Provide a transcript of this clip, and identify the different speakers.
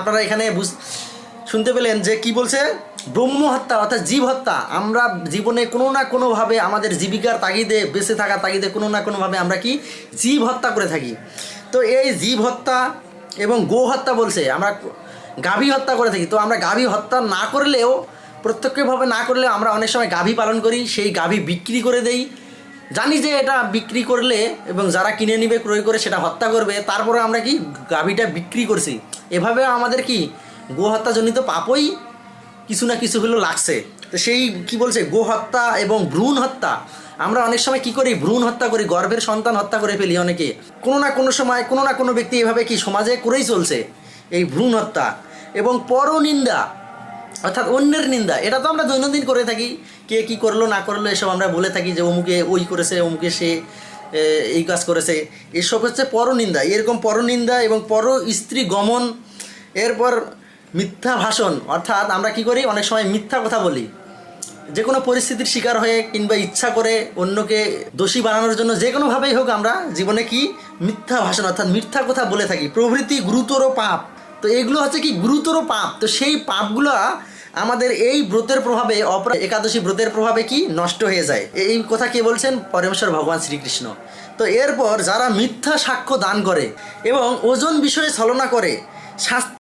Speaker 1: আপনারা এখানে শুনতে পেলেন যে কি বলছে? ব্রহ্ম হত্যা অর্থাৎ জীব হত্যা আমরা জীবনে কোনো না কোনোভাবে আমাদের জীবিকার তাগিদে, বেঁচে থাকার তাগিদে কোনো না কোনোভাবে আমরা কি জীব হত্যা করে থাকি। তো এই জীব হত্যা এবং গো হত্যা বলছে, আমরা গাভী হত্যা করে থাকি। তো আমরা গাভী হত্যা না করলেও, প্রত্যক্ষভাবে না করলেও আমরা অনেক সময় গাভী পালন করি, সেই গাভী বিক্রি করে দেই। জানি যে এটা বিক্রি করলে এবং যারা কিনে নিবে, ক্রয় করে সেটা হত্যা করবে, তারপরে আমরা কি গাভীটা বিক্রি করছি? এভাবে আমাদের কি গো হত্যাজনিত পাপই কিছু না কিছু হলেও লাগছে। তো সেই কি বলছে? গো হত্যা এবং ভ্রূণ হত্যা। আমরা অনেক সময় কি করি? ভ্রূণ হত্যা করি, গর্ভের সন্তান হত্যা করে ফেলি অনেকে। কোনো না কোনো সময়, কোনো না কোনো ব্যক্তি এভাবে কি সমাজে করেই চলছে এই ভ্রূণ হত্যা। এবং পরনিন্দা অর্থাৎ অন্যের নিন্দা। এটা তো আমরা দৈনন্দিন করে থাকি। কে কি করল, না করল, এসব আমরা বলে থাকি যে অমুকে ওই করেছে, অমুকে সে এই কাজ করেছে। এসব হচ্ছে পরনিন্দা। এরকম পরনিন্দা এবং পর স্ত্রী গমন, এরপর মিথ্যা ভাষণ। অর্থাৎ আমরা কি করি? অনেক সময় মিথ্যা কথা বলি। যে কোনো পরিস্থিতির শিকার হয়ে কিংবা ইচ্ছা করে অন্যকে দোষী বানানোর জন্য যে কোনোভাবেই হোক আমরা জীবনে কি? মিথ্যা ভাষণ, অর্থাৎ মিথ্যা কথা বলে থাকি। প্রভৃতি গুরুতর পাপ। তো এগুলো হচ্ছে কি গুরুতর পাপ। তো সেই পাপগুলো আমাদের এই ব্রতের প্রভাবে, অপরা একাদশী ব্রতের প্রভাবে কি নষ্ট হয়ে যায়। এই কথা কে বলছেন? পরমেশ্বর ভগবান শ্রীকৃষ্ণ। তো এরপর যারা মিথ্যা সাক্ষ্য দান করে এবং ওজন বিষয়ে ছলনা করে, শাস্তি